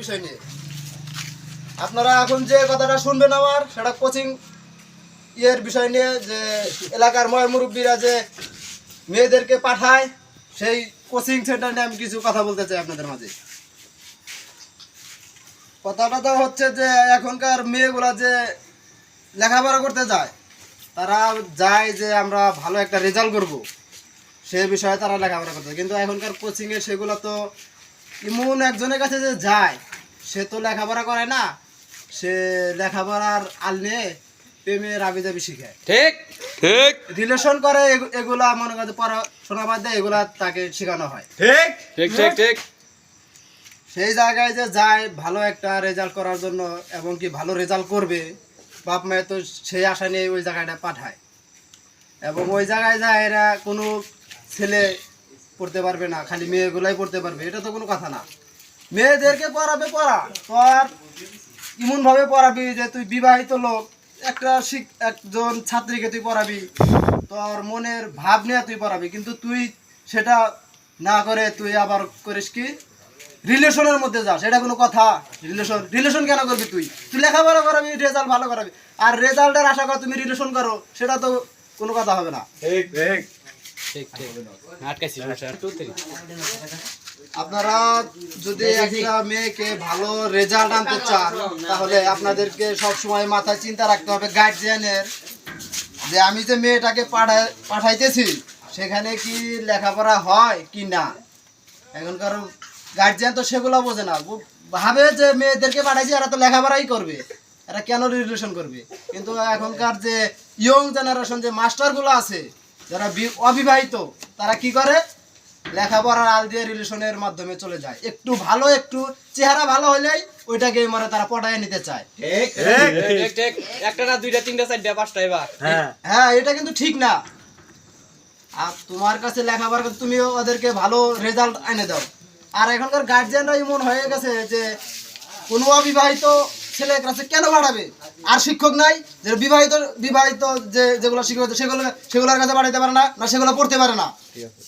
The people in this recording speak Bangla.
বিষয় নিয়ে। আপনারা এখন যে কথাটা শুনবেন আমার সেটা কোচিং ইয়ের বিষয় নিয়ে, যে এলাকার ময় মুরব্বীরা যে মেয়েদেরকে পাঠায়, সেই কোচিং সেন্টার নিয়ে আমি কিছু কথা বলতে চাই আপনাদের মাঝে। কথাটা তো হচ্ছে যে, এখনকার মেয়েগুলা যে লেখাপড়া করতে যায়, তারা যায় যে আমরা ভালো একটা রেজাল্ট করব, সে বিষয়ে তারা লেখাপড়া করতে কিন্তু এখনকার কোচিংয়ে সেগুলো তো এমন একজনের কাছে যে যায় সে তো লেখাপড়া করে না সে লেখাপড়ার আল নিয়ে প্রেমের আবিদাবি শিখায় ঠিক। ঠিক। রিলেশন করে এগুলা মনে করছে পড়াশোনা বাদ দেয় এগুলা তাকে শেখানো হয়। ঠিক। ঠিক ঠিক ঠিক। সেই জায়গায় যে যায় ভালো একটা রেজাল্ট করার জন্য এবং কি ভালো রেজাল্ট করবে বাপ মায়ের তো সেই আশা নিয়ে ওই জায়গাটা পাঠায়। এবং ওই জায়গায় যায় এরা কোনো ছেলে পড়তে পারবে না, খালি মেয়েগুলাই পড়তে পারবে, এটা তো কোনো কথা না। মেয়েদেরকে পড়াবে পড়া, তোর এমনভাবে পড়াবি যে তুই বিবাহিত লোক, একটা শিক একজন ছাত্রীকে তুই পড়াবি, তোর মনের ভাব নিয়ে তুই পড়াবি, কিন্তু তুই সেটা না করে তুই আবার করিস কি? রিলেশনের মধ্যে যাস, এটা কোনো কথা। রিলেশন রিলেশন কেন করবি তুই? তুই লেখাপড়া করাবি, রেজাল্ট ভালো করাবি। আর রেজাল্টের আশা কর তুমি রিলেশন করো, সেটা তো কোনো কথা হবে না। ঠিক ঠিক আপনারা যদি একটা মেয়েকে ভালো রেজাল্ট আনতে চান তাহলে আপনাদেরকে সব সময় মাথায় চিন্তা রাখতে হবে গার্জিয়ানের যে আমি যে মেয়েটাকে পাঠায় পাঠাইতেছি সেখানে কি লেখাপড়া হয় কি না? এখনকার গার্জিয়ান তো সেগুলো বোঝে না। ভাবে যে মেয়েদেরকে পাঠাইছি এরা তো লেখাপড়াই করবে। এরা কেন রিলেশন করবে? কিন্তু এখনকার যে ইয়ং জেনারেশন যে মাস্টারগুলো আছে যারা অবিবাহিত তারা কি করে? লেখাপড়ার আল দিয়ে রিলেশনের মাধ্যমে চলে যায়। একটু ভালো একটু চেহারা ভালো হলেই ওইটাকে মানে তারা পটায় নিতে চায়। ঠিক ঠিক ঠিক একটা না দুইটা তিনটা চারটা পাঁচটা এবার। হ্যাঁ। হ্যাঁ এটা কিন্তু ঠিক না। আর তোমার কাছে লেখাপড়া তুমি ওদেরকে ভালো রেজাল্ট এনে দাও। আর এখনকার গার্জিয়ানরা এমন হয়ে গেছে যে কোনো অবিবাহিত ছেলের ক্লাসে কেন বাড়াবে? আর শিক্ষক নাই যে বিবাহিত বিবাহিত যে যেগুলো শিক্ষক সেগুলো সেগুলোর কাছে বাড়াইতে পারে না না সেগুলো পড়তে পারে না। ঠিক আছে?